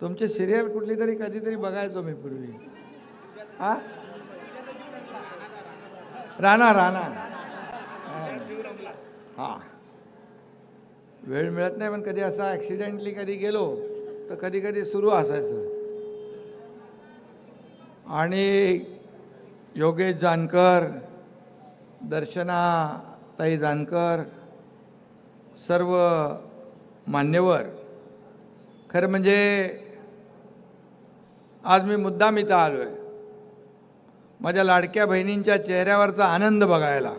तुमची सिरियल कुठली तरी कधीतरी बघायचो मी पूर्वी. हा? राणा राणा. हा. वेळ मिळत नाही पण कधी असा ॲक्सिडेंटली कधी गेलो तर कधी कधी सुरू असायचं. आणि योगेश जानकर दर्शना ताई जानकर सर्व मान्यवर. खरं म्हणजे आज मी मुद्दाम इथं आलो आहे माझ्या लाडक्या बहिणींच्या चेहऱ्यावरचा आनंद बघायला.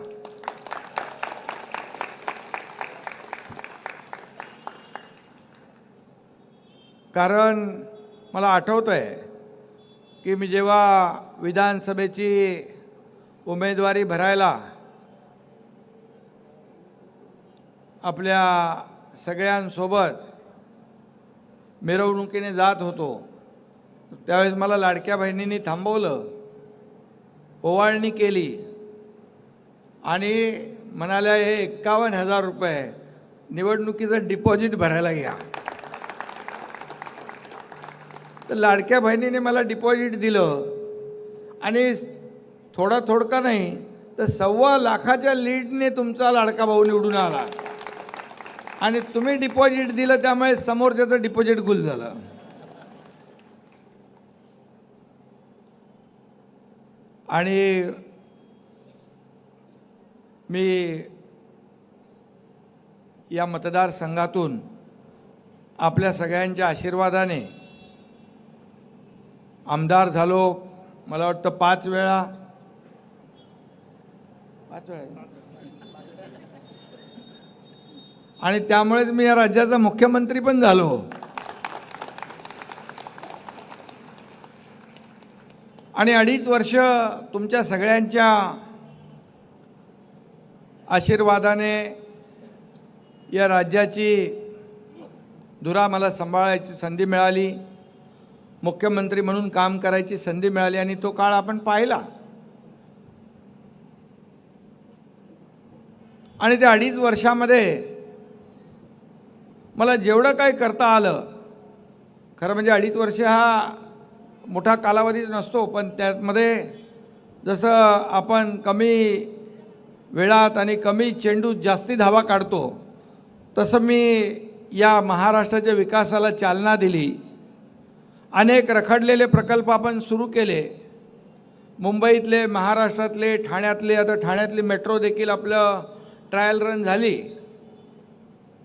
कारण मला आठवतं आहे की मी जेव्हा विधानसभेची उमेदवारी भरायला आपल्या सगळ्यांसोबत मिरवणुकीने जात होतो त्यावेळेस मला लाडक्या बहिणींनी थांबवलं ओवाळणी केली. आणि म्हणाल्या हे एक्कावन्न हजार रुपये निवडणुकीचं डिपॉझिट भरायला घ्या. तर लाडक्या बहिणीने मला डिपॉझिट दिलं. आणि थोडा थोडका नाही तर सव्वा लाखाच्या लीडने तुमचा लाडका भाऊ निवडून आला. आणि तुम्ही डिपॉझिट दिलं त्यामुळे समोरच्याचं डिपॉझिट गुल झालं. आणि मी या मतदारसंघातून आपल्या सगळ्यांच्या आशीर्वादाने आमदार झालो. मला वाटतं पाच वेळा. पाच वेळा. आणि त्यामुळेच मी या राज्याचा मुख्यमंत्री पण झालो. आणि अडीच वर्ष तुमच्या सगळ्यांच्या आशीर्वादाने या राज्याची धुरा मला सांभाळायची संधी मिळाली. मुख्यमंत्री म्हणून काम करायची संधी मिळाली आणि तो काळ आपण पाहिला. आणि त्या अडीच वर्षामध्ये मला जेवढं काही करता आलं खरं म्हणजे अडीच वर्ष हा मोठा कालावधी नसतो पण त्यामध्ये जसं आपण कमी वेळात आणि कमी चेंडूत जास्ती धावा काढतो तसं मी या महाराष्ट्राच्या विकासाला चालना दिली. अनेक रखडलेले प्रकल्प आपण सुरू केले. मुंबईतले महाराष्ट्रातले ठाण्यातले आता ठाण्यातली मेट्रो देखील आपलं ट्रायल रन झाली.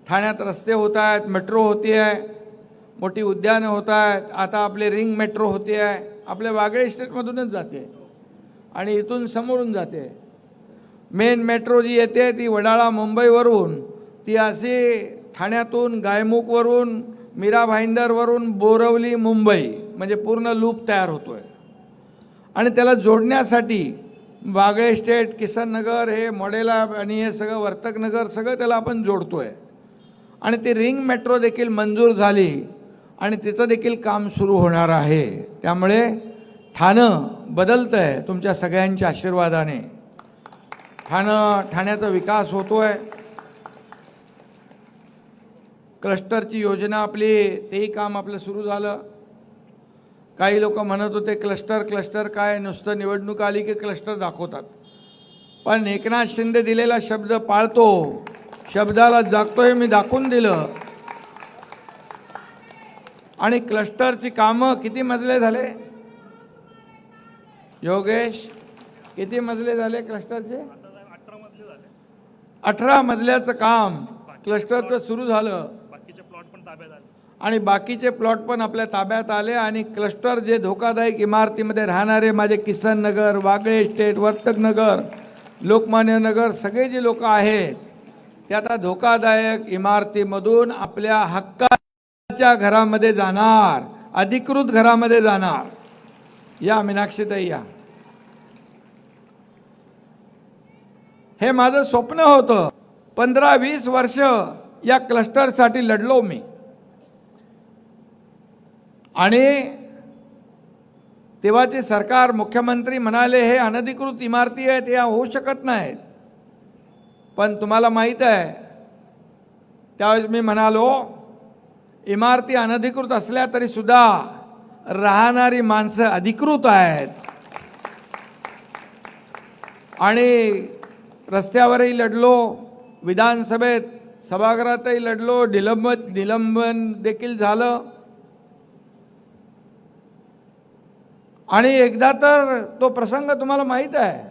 ठाण्यात रस्ते होत आहेत मेट्रो होती आहे मोठी उद्यानं होत आहेत. आता आपले रिंग मेट्रो होते आहे. आपल्या वागळे इस्टेटमधूनच जाते. आणि इथून समोरून जाते. मेन मेट्रो जी येते ती वडाळा मुंबईवरून ती अशी ठाण्यातून गायमुखवरून मीरा भाईंदरवरून बोरवली मुंबई. म्हणजे पूर्ण लूप तयार होतो आहे आणि त्याला जोडण्यासाठी वागळे स्टेट किसननगर हे मॉडेला आणि हे सगळं वर्तकनगर सगळं त्याला आपण जोडतो आहे आणि ती रिंग मेट्रो देखील मंजूर झाली. आणि तिचं देखील काम सुरू होणार आहे. त्यामुळे ठाणं बदलतं आहे तुमच्या सगळ्यांच्या आशीर्वादाने. ठाणं ठाण्याचा विकास होतो आहे क्लस्टरची योजना आपली तेही काम आपलं सुरू झालं. काही लोक म्हणत होते क्लस्टर क्लस्टर काय? नुसतं निवडणूक आली की क्लस्टर दाखवतात. पण एकनाथ शिंदे दिलेला शब्द पाळतो. शब्दाला जागतोय मी दाखवून दिलं. आणि क्लस्टरची कामं किती मजले झाले? योगेश किती मजले झाले क्लस्टरचे? अठरा मजल्याचं काम क्लस्टरचं सुरू झालं. आणि बाकीचे प्लॉट पण आपल्या ताब्यात आले आणि क्लस्टर जे धोकादायक इमारतीमध्ये राहणारे माझे किसन नगर वागळे इस्टेट वर्तक नगर लोकमान्य नगर सगळे जे लोक आहेत ते आता धोकादायक इमारतीमधून आपल्या च्या घरामध्ये जाणार अधिकृत घरामध्ये जाणार. या मीनाक्षीताई या. हे माझं स्वप्न होतं. पंधरा वीस वर्ष या क्लस्टरसाठी लढलो मी. आणि तेव्हाचे सरकार मुख्यमंत्री म्हणाले हे अनधिकृत इमारती आहेत या होऊ शकत नाहीत. पण तुम्हाला माहीत आहे त्यावेळेस मी म्हणालो इमारती अनधिकृत असल्या तरी सुद्धा राहणारी माणसं अधिकृत आहेत. आणि रस्त्यावरही लढलो विधानसभेत सभागृहातही लढलो निलंब निलंबन देखील झालं. आणि एकदा तर तो प्रसंग तुम्हाला माहीत आहे.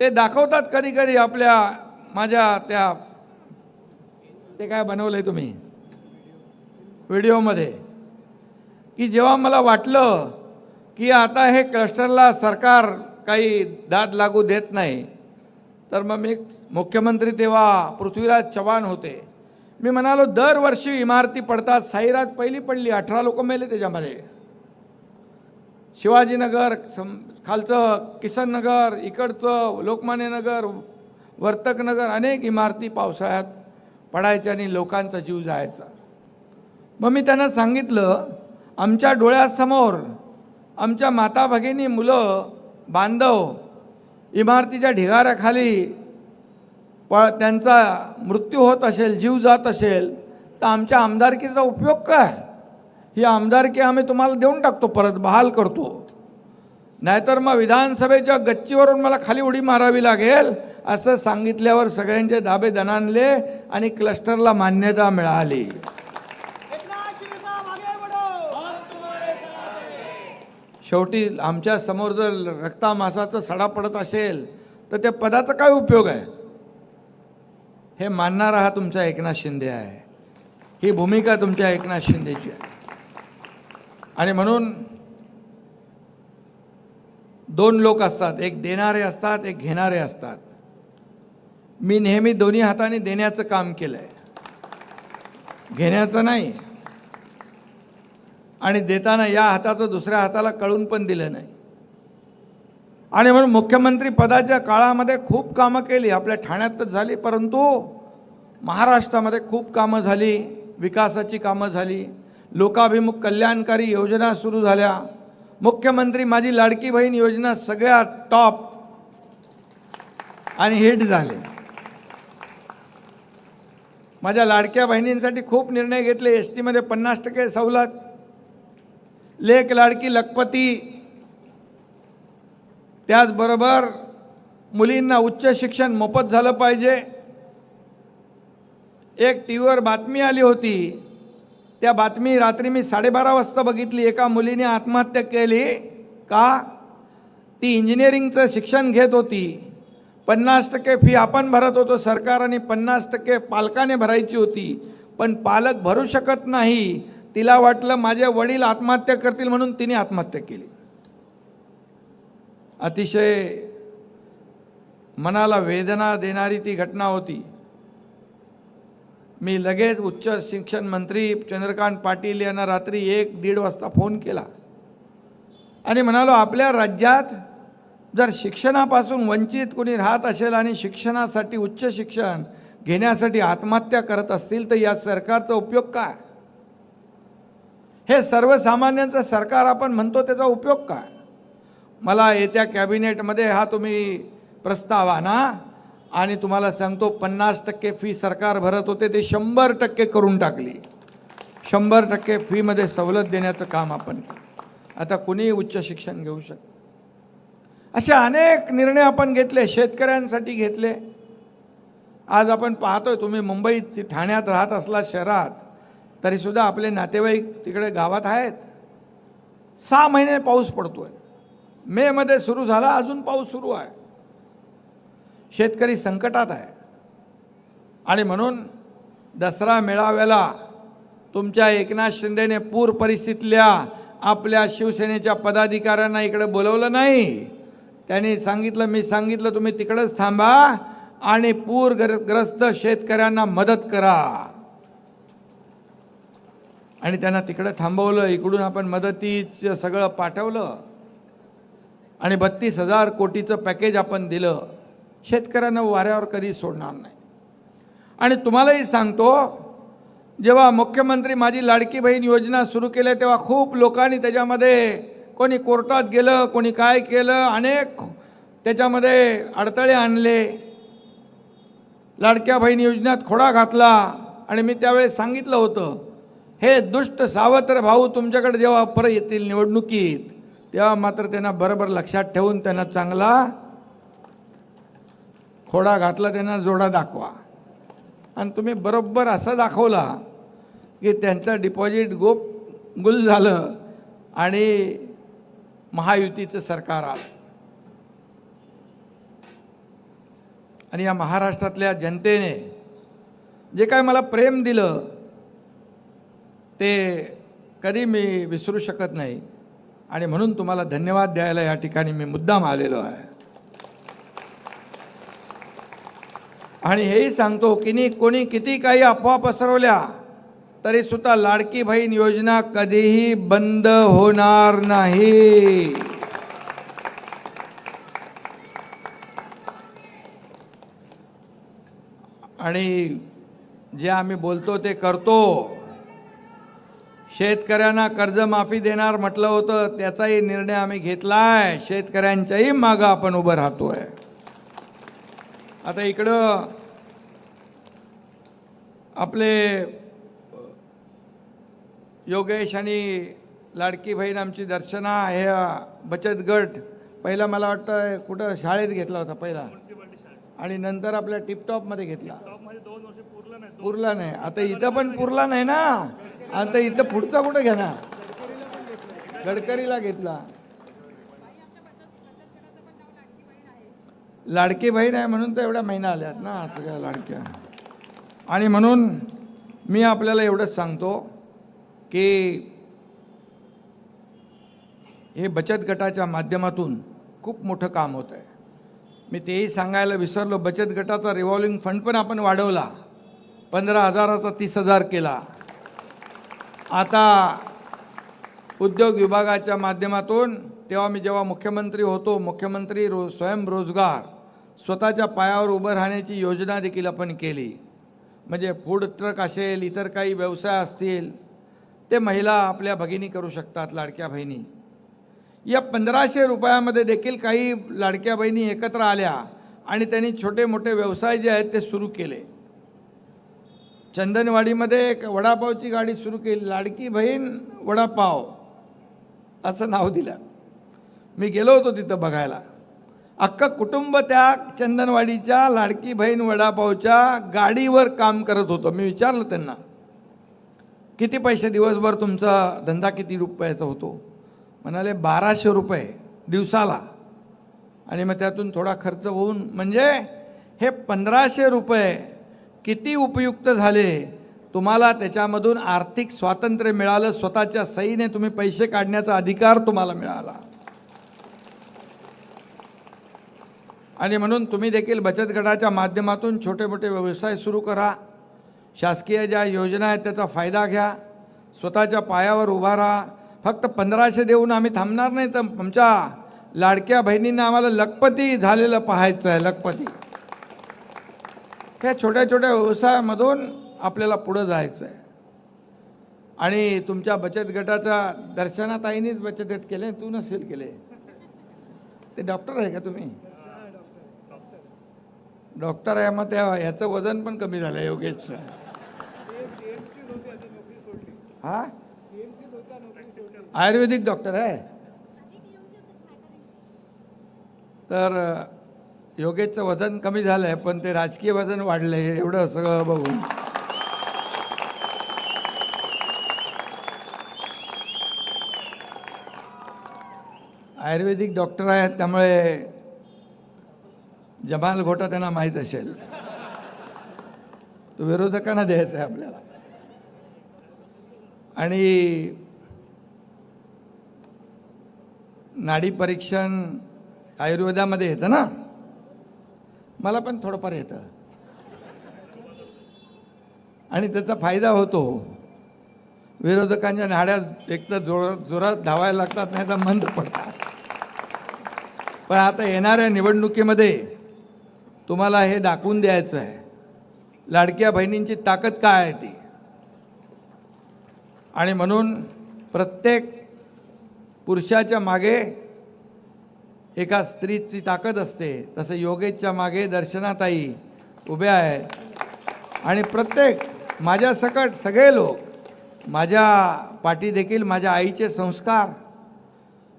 ते दाखवतात कधी कधी आपल्या माझ्या त्या ते काय बनवलंय तुम्ही? व्हिडिओमध्ये की जेव्हा मला वाटलं की आता हे क्लस्टरला सरकार काही दाद लागू देत नाही तर मग मी मुख्यमंत्री तेव्हा पृथ्वीराज चव्हाण होते. मी म्हणालो दरवर्षी इमारती पडतात. साईराज पहिली पडली अठरा लोक मेले त्याच्यामध्ये. शिवाजीनगर सम खालचं किसन नगर इकडचं लोकमान्यनगर वर्तकनगर अनेक इमारती पावसाळ्यात पडायच्या आणि लोकांचा जीव जायचा. मग मी त्यांना सांगितलं आमच्या डोळ्यासमोर आमच्या माता भगिनी मुलं बांधव इमारतीच्या ढिगाऱ्याखाली प त्यांचा मृत्यू होत असेल जीव जात असेल तर आमच्या आमदारकीचा उपयोग काय? ही आमदारकी आम्ही तुम्हाला देऊन टाकतो परत बहाल करतो. नाहीतर मग विधानसभेच्या गच्चीवरून मला खाली उडी मारावी लागेल असं सांगितल्यावर सगळ्यांचे दाबे दणानले आणि क्लस्टरला मान्यता मिळाली एकनाथ शिंदे साहब आगे बढ़ो शेवटी आमच्यासमोर जर रक्तामासाचा सडा पडत असेल तर त्या पदाचा काय उपयोग आहे? हे मानणारा हा तुमचा एकनाथ शिंदे आहे. ही भूमिका तुमच्या एकनाथ शिंदेची आहे. आणि म्हणून दोन लोक असतात एक देणारे असतात एक घेणारे असतात. मी नेहमी दोन्ही हाताने देण्याचं काम केलं आहे घेण्याचं नाही. आणि देताना या हाताचं दुसऱ्या हाताला कळून पण दिलं नाही. आणि म्हणून मुख्यमंत्री पदाच्या काळामध्ये खूप कामं केली. आपल्या ठाण्यात तर झाली परंतु महाराष्ट्रामध्ये खूप कामं झाली विकासाची कामं झाली. लोकाभिमुख कल्याणकारी योजना सुरू झाल्या. मुख्यमंत्री माझी लाडकी बहीण योजना सगळ्या टॉप आणि हिट झाले. माझ्या लाडक्या बहिणींसाठी खूप निर्णय घेतले. एस टीमध्ये पन्नास टक्के सवलत. लेख लाडकी लखपती. त्याचबरोबर मुलींना उच्च शिक्षण मोफत झालं पाहिजे. एक टी व्हीवर बातमी आली होती. त्या बातमी रात्री मी साडेबारा वाजता बघितली. एका मुलीने आत्महत्या केली. का? ती इंजिनिअरिंगचं शिक्षण घेत होती. पन्नास टक्के फी आपण भरत होतो. सरकार आणि पन्नास टक्के पालकाने भरायची होती. पण पालक भरू शकत नाही. तिला वाटलं माझे वडील आत्महत्या करतील म्हणून तिने आत्महत्या केली. अतिशय मनाला वेदना देणारी ती घटना होती. मी लगेच उच्च शिक्षण मंत्री चंद्रकांत पाटील यांना रात्री एक दीड वाजता फोन केला. आणि म्हणालो आपल्या राज्यात जर शिक्षणापासून वंचित कोणी राहत असेल आणि शिक्षणासाठी उच्च शिक्षण घेण्यासाठी आत्महत्या करत असतील तर या सरकारचा उपयोग काय? हे सर्वसामान्यांचं सरकार आपण म्हणतो त्याचा उपयोग काय? मला येत्या कॅबिनेटमध्ये हा तुम्ही प्रस्ताव आणा आणि तुम्हाला सांगतो पन्नास टक्के फी सरकार भरत होते ते शंभर टक्के करून टाकली. शंभर टक्के फीमध्ये सवलत देण्याचं काम आपण आता कुणीही उच्च शिक्षण घेऊ शक असे अनेक निर्णय आपण घेतले शेतकऱ्यांसाठी घेतले. आज आपण पाहतोय तुम्ही मुंबईत ठाण्यात राहत असला शहरात तरीसुद्धा आपले नातेवाईक तिकडे गावात आहेत. सहा महिने पाऊस पडतोय. मेमध्ये सुरू झाला अजून पाऊस सुरू आहे. शेतकरी संकटात आहे. आणि म्हणून दसरा मेळाव्याला तुमच्या एकनाथ शिंदेने पूर परिस्थितीतल्या आपल्या शिवसेनेच्या पदाधिकाऱ्यांना इकडे बोलवलं नाही. त्यांनी सांगितलं मी सांगितलं तुम्ही तिकडेच थांबा आणि पूरग्रस्त शेतकऱ्यांना मदत करा. आणि त्यांना तिकडं थांबवलं इकडून आपण मदतीचं सगळं पाठवलं. आणि बत्तीस हजार कोटीचं पॅकेज आपण दिलं. शेतकऱ्यांना वाऱ्यावर कधी सोडणार नाही. आणि तुम्हालाही सांगतो जेव्हा मुख्यमंत्री माझी लाडकी बहीण योजना सुरू केल्या तेव्हा खूप लोकांनी त्याच्यामध्ये कोणी कोर्टात गेलं कोणी काय केलं अनेक त्याच्यामध्ये अडथळे आणले. लाडक्या बहीण योजनेत खोडा घातला. आणि मी त्यावेळेस सांगितलं होतं हे दुष्ट सावत्र भाऊ तुमच्याकडे जेव्हा परत येतील निवडणुकीत तेव्हा मात्र त्यांना बरोबर लक्षात ठेवून त्यांना चांगला खोडा घातला त्यांना जोडा दाखवा. आणि तुम्ही बरोबर असं दाखवला की त्यांचं डिपॉझिट गोप गुल झालं आणि महायुतीचं सरकार आलं. आणि या महाराष्ट्रातल्या जनतेने जे काय मला प्रेम दिलं ते कधी मी विसरू शकत नाही. आणि म्हणून तुम्हाला धन्यवाद द्यायला या ठिकाणी मी मुद्दाम आलेलो आहे. आणि हेही सांगतो की नी कोणी किती काही अफवा पसरवल्या तरी सुद्धा लाडकी बहीण योजना कधीही बंद होणार नाही. आणि जे आम्ही बोलतो ते करतो. शेतकऱ्यांना कर्जमाफी देणार म्हटलं होतं त्याचाही निर्णय आम्ही घेतलाय. शेतकऱ्यांच्याही मागं आपण उभं राहतोय. आता इकडं आपले योगेश आणि लाडकी बहीण आमची दर्शना हे बचत गट. पहिला मला वाटतं कुठं शाळेत घेतला होता पहिला? आणि नंतर आपल्या टिपटॉपमध्ये घेतला. पुरला नाही. आता इथं पण पुरला नाही ना? आता इथं पुढचा कुठं घेणार? गडकरीला घेतला. लाडकी बहीण आहे म्हणून तर एवढ्या महिना आल्यात ना सगळ्या लाडक्या. आणि म्हणून मी आपल्याला एवढंच सांगतो की हे बचत गटाच्या माध्यमातून खूप मोठं काम होत आहे मी तेही सांगायला विसरलो बचत गटाचा रिव्हॉल्विंग फंड पण आपण वाढवला. पंधरा हजाराचा तीस हजार केला. आता उद्योग विभागाच्या माध्यमातून तेव्हा मी जेव्हा मुख्यमंत्री होतो मुख्यमंत्री रो स्वयंरोजगार स्वतःच्या पायावर उभं राहण्याची योजना देखील आपण केली. म्हणजे फूड ट्रक असेल इतर काही व्यवसाय असतील ते महिला आपल्या भगिनी करू शकतात लाडक्या बहिणी. या पंधराशे रुपयामध्ये देखील काही लाडक्या बहिणी एकत्र आल्या आणि त्यांनी छोटे मोठे व्यवसाय जे आहेत ते सुरू केले. चंदनवाडीमध्ये एक वडापावची गाडी सुरू केली. लाडकी बहीण वडापाव. असं नाव दिलं. मी गेलो होतो तिथं बघायला. अख्खं कुटुंब त्या चंदनवाडीच्या लाडकी बहीण वडापावच्या गाडीवर काम करत होतं. मी विचारलं त्यांना किती पैसे दिवसभर तुमचा धंदा किती रुपयाचा होतो? म्हणाले बाराशे रुपये दिवसाला. आणि मग त्यातून थोडा खर्च होऊन म्हणजे हे पंधराशे रुपये किती उपयुक्त झाले? तुम्हाला त्याच्यामधून आर्थिक स्वातंत्र्य मिळालं स्वतःच्या सहीने तुम्ही पैसे काढण्याचा अधिकार तुम्हाला मिळाला. आणि म्हणून तुम्ही देखील बचत गटाच्या माध्यमातून छोटे मोठे व्यवसाय सुरू करा. शासकीय ज्या योजना आहेत त्याचा फायदा घ्या. स्वतःच्या पायावर उभा राहा. फक्त पंधराशे देऊन आम्ही थांबणार नाही तर आमच्या लाडक्या बहिणींना आम्हाला लखपती झालेलं पाहायचं आहे लखपती. ह्या छोट्या छोट्या व्यवसायामधून आपल्याला पुढं जायचं आहे आणि तुमच्या बचत गटाच्या दर्शनाताईनीच बचत गट केले तू नसेल केले ते डॉक्टर आहे का तुम्ही? डॉक्टर आहे मग त्या ह्याचं वजन पण कमी झालं योगेशचं हा? आयुर्वेदिक डॉक्टर आहे? तर योगेशचं वजन कमी झालं आहे पण ते राजकीय वजन वाढलं आहे एवढं सगळं बघून. आयुर्वेदिक डॉक्टर आहेत त्यामुळे जमाल घोटा त्यांना माहीत असेल. तो विरोधकांना द्यायचा आहे आपल्याला. आणि नाडी परीक्षण आयुर्वेदामध्ये येतं ना? मला पण थोडंफार येतं. आणि त्याचा फायदा होतो. विरोधकांच्या नाड्या एक तर जोरात जोरात धावायला लागतात नाही तर मंद पडतात. पण आता येणाऱ्या निवडणुकीमध्ये तुम्हाला हे दाखवून द्यायचं आहे. लाडक्या बहिणींची ताकद काय आहे ती? आणि म्हणून प्रत्येक पुरुषाच्या मागे एका स्त्रीची ताकद असते. तसं योगेशच्या मागे दर्शनाताई उभ्या आहेत आणि प्रत्येक माझ्या सकट सगळे लोक माझ्या पाठीदेखील माझ्या आईचे संस्कार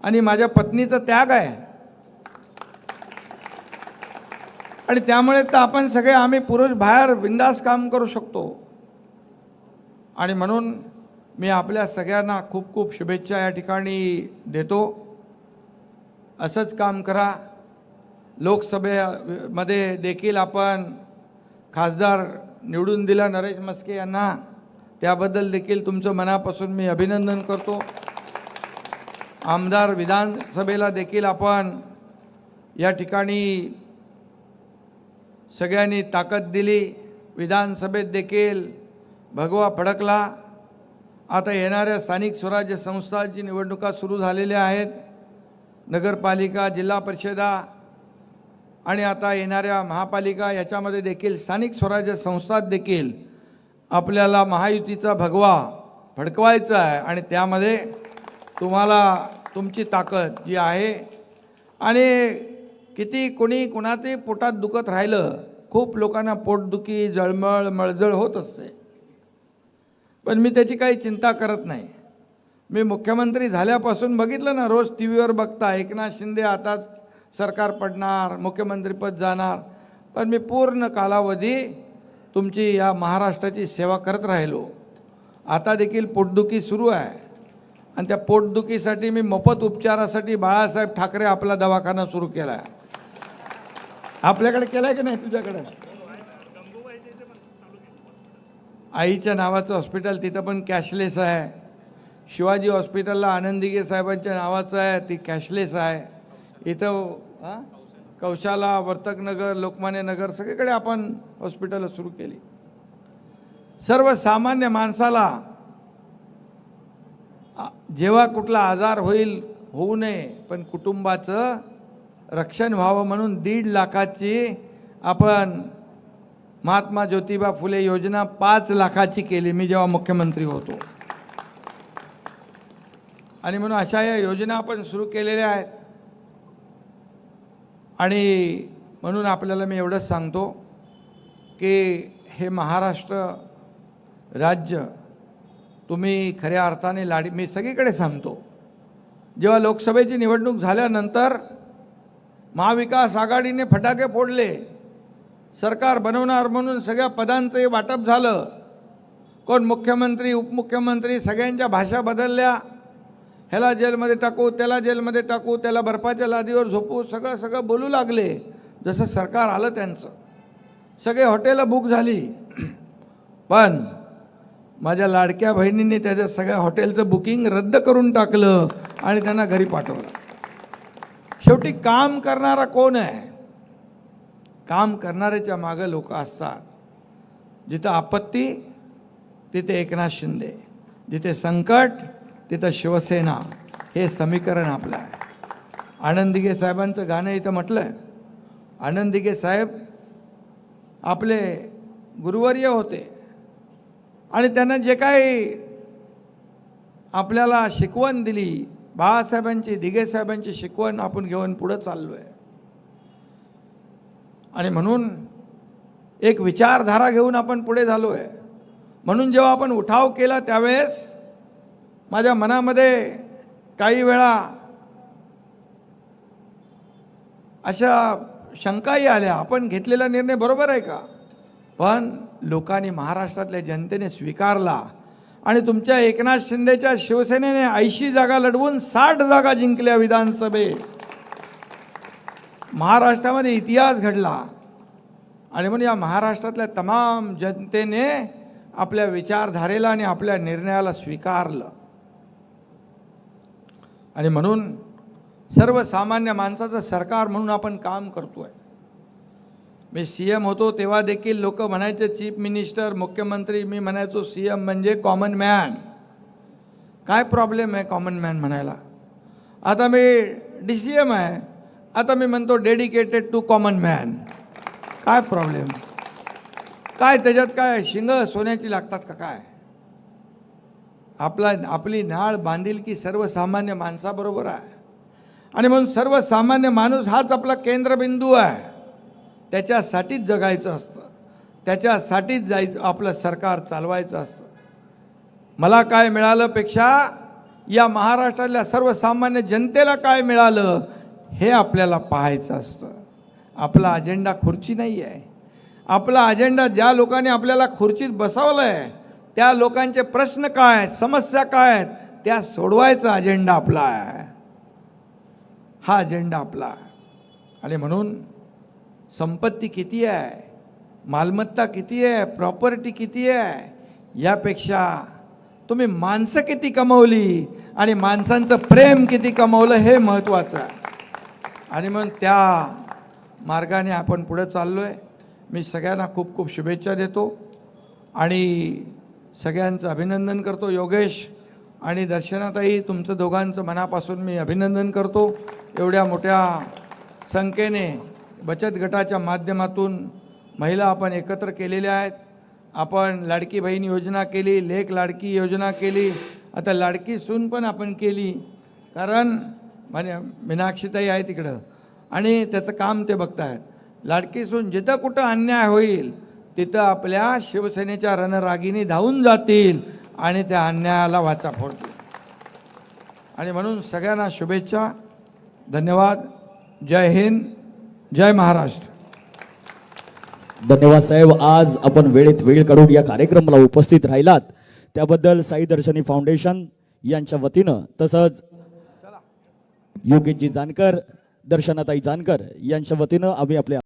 आणि माझ्या पत्नीचा त्याग आहे. आणि त्यामुळे तर आपण सगळे आम्ही पुरुष बाहेर बिंदास काम करू शकतो. आणि म्हणून मी आपल्या सगळ्यांना खूप खूप शुभेच्छा या ठिकाणी देतो. असंच काम करा. लोकसभेमध्ये देखील आपण खासदार निवडून दिला नरेश मस्के यांना. त्याबद्दल देखील तुमचं मनापासून मी अभिनंदन करतो. आमदार विधानसभेला देखील आपण या ठिकाणी सगळ्यांनी ताकद दिली. विधानसभेत देखील भगवा फडकला. आता येणाऱ्या स्थानिक स्वराज्य संस्थांची निवडणुका सुरू झालेल्या आहेत. नगरपालिका जिल्हा परिषदा आणि आता येणाऱ्या महापालिका याच्यामध्ये देखील स्थानिक स्वराज्य संस्थात देखील आपल्याला महायुतीचा भगवा फडकवायचा आहे आणि त्यामध्ये तुम्हाला तुमची ताकद जी आहे आणि किती कोणी कुणाचे पोटात दुखत राहिलं खूप लोकांना पोटदुखी जळमळ मळजळ होत असते. पण मी त्याची काही चिंता करत नाही. मी मुख्यमंत्री झाल्यापासून बघितलं ना रोज टी व्हीवर बघता एकनाथ शिंदे आता सरकार पडणार मुख्यमंत्रीपद जाणार पण मी पूर्ण कालावधी तुमची या महाराष्ट्राची सेवा करत राहिलो. आता देखील पोटदुखी सुरू आहे. आणि त्या पोटदुखीसाठी मी मोफत उपचारासाठी बाळासाहेब ठाकरे आपला दवाखाना सुरू केला आहे आपल्याकडे केला आहे की नाही तुझ्याकडे? आईच्या नावाचं हॉस्पिटल तिथं पण कॅशलेस आहे. शिवाजी हॉस्पिटलला आनंदीगे साहेबांच्या नावाचं आहे ती कॅशलेस आहे. इथं हां? कौशाला वर्तकनगर लोकमान्य नगर सगळीकडे आपण हॉस्पिटल सुरू केली. सर्वसामान्य माणसाला जेव्हा कुठला आजार होईल होऊ नये पण कुटुंबाचं रक्षण व्हावं म्हणून दीड लाखाची आपण महात्मा ज्योतिबा फुले योजना पाच लाखाची केली मी जेव्हा मुख्यमंत्री होतो. आणि म्हणून अशा या योजना आपण सुरू केलेल्या आहेत. आणि म्हणून आपल्याला मी एवढंच सांगतो की हे महाराष्ट्र राज्य तुम्ही खऱ्या अर्थाने लाडी मी सगळीकडे सांगतो. जेव्हा लोकसभेची निवडणूक झाल्यानंतर महाविकास आघाडीने फटाके फोडले सरकार बनवणार म्हणून सगळ्या पदांचं वाटप झालं कोण मुख्यमंत्री उपमुख्यमंत्री सगळ्यांच्या भाषा बदलल्या ह्याला जेलमध्ये टाकू त्याला जेलमध्ये टाकू त्याला बर्फाच्या लादीवर झोपू सगळं सगळं बोलू लागले. जसं सरकार आलं त्यांचं. सगळे हॉटेलं बुक झाली. पण माझ्या लाडक्या बहिणींनी त्याच्या सगळ्या हॉटेलचं बुकिंग रद्द करून टाकलं आणि त्यांना घरी पाठवलं. शेवटी काम करणारा कोण आहे? काम करणाऱ्याच्या मागं लोक असतात. जिथं आपत्ती तिथे एकनाथ शिंदे. जिथे संकट तिथं शिवसेना हे समीकरण आपलं आहे. आनंद दिघे साहेबांचं गाणं इथं म्हटलं आहे आनंद दिघे साहेब आपले गुरुवर्य होते. आणि त्यांना जे काही आपल्याला शिकवण दिली बाळासाहेबांची दिघे साहेबांची शिकवण आपण घेऊन पुढं चाललो आहे आणि म्हणून एक विचारधारा घेऊन आपण पुढे झालो आहे म्हणून जेव्हा आपण उठाव केला त्यावेळेस माझ्या मनामध्ये काही वेळा अशा शंकाही आल्या. आपण घेतलेला निर्णय बरोबर आहे का? पण लोकांनी महाराष्ट्रातल्या जनतेने स्वीकारला आणि तुमच्या एकनाथ शिंदेच्या शिवसेनेने ऐंशी जागा लढवून साठ जागा जिंकल्या विधानसभेत. महाराष्ट्रामध्ये इतिहास घडला. आणि म्हणून या महाराष्ट्रातल्या तमाम जनतेने आपल्या विचारधारेला आणि आपल्या निर्णयाला स्वीकारलं. आणि म्हणून सर्वसामान्य माणसाचं सरकार म्हणून आपण काम करतो आहे मी सी एम होतो तेव्हा देखील लोक म्हणायचे चीफ मिनिस्टर मुख्यमंत्री. मी म्हणायचो सी एम म्हणजे कॉमन मॅन काय प्रॉब्लेम आहे कॉमन मॅन म्हणायला? आता मी डी सी एम आहे. आता मी म्हणतो डेडिकेटेड टू कॉमन मॅन काय प्रॉब्लेम काय त्याच्यात काय शिंग सोन्याची लागतात का काय? आपला आपली नाळ बांधील की सर्वसामान्य माणसाबरोबर आहे. आणि म्हणून सर्वसामान्य माणूस हाच आपला केंद्रबिंदू आहे. त्याच्यासाठीच जगायचं असतं. त्याच्यासाठीच जायचं आपलं सरकार चालवायचं असतं. मला काय मिळालंपेक्षा या महाराष्ट्रातल्या सर्वसामान्य जनतेला काय मिळालं हे आपल्याला पाहायचं असतं. आपला अजेंडा खुर्ची नाही आहे आपला अजेंडा ज्या लोकांनी आपल्याला खुर्चीत बसवलं आहे त्या लोकांचे प्रश्न काय आहेत? समस्या काय आहेत? त्या सोडवायचा अजेंडा आपला आहे. हा अजेंडा आपला आहे. आणि म्हणून संपत्ती किती आहे? मालमत्ता किती आहे? प्रॉपर्टी किती आहे? यापेक्षा तुम्ही माणसं किती कमवली आणि माणसांचं प्रेम किती कमवलं हे महत्त्वाचं आहे. आणि मग त्या मार्गाने आपण पुढे चाललो आहे मी सगळ्यांना खूप खूप शुभेच्छा देतो. आणि सगळ्यांचं अभिनंदन करतो योगेश आणि दर्शनाताई तुमचं दोघांचं मनापासून मी अभिनंदन करतो. एवढ्या मोठ्या संख्येने बचत गटाच्या माध्यमातून महिला आपण एकत्र केलेल्या आहेत. आपण लाडकी बहीण योजना केली लेख लाडकी योजना केली. आता लाडकी सून पण आपण केली. कारण म्हणजे मीनाक्षीताई आहे तिकडं आणि त्याचं काम ते बघतायत लाडकी सून जिथं कुठं अन्याय होईल तिथं आपल्या शिवसेनेच्या रणरागिनी धावून जातील आणि त्या अन्यायाला वाचा फोडतील आणि म्हणून सगळ्यांना शुभेच्छा धन्यवाद जय हिंद जय महाराष्ट्र. धन्यवाद साहेब आज आपण वेळेत वेळ काढून या कार्यक्रमाला उपस्थित राहिलात. त्याबद्दल साई दर्शनी फाउंडेशन यांच्या वतीनं तसंच योगेशजी जानकर दर्शनाताई जानकर यांच्या वतीनं आम्ही आपल्या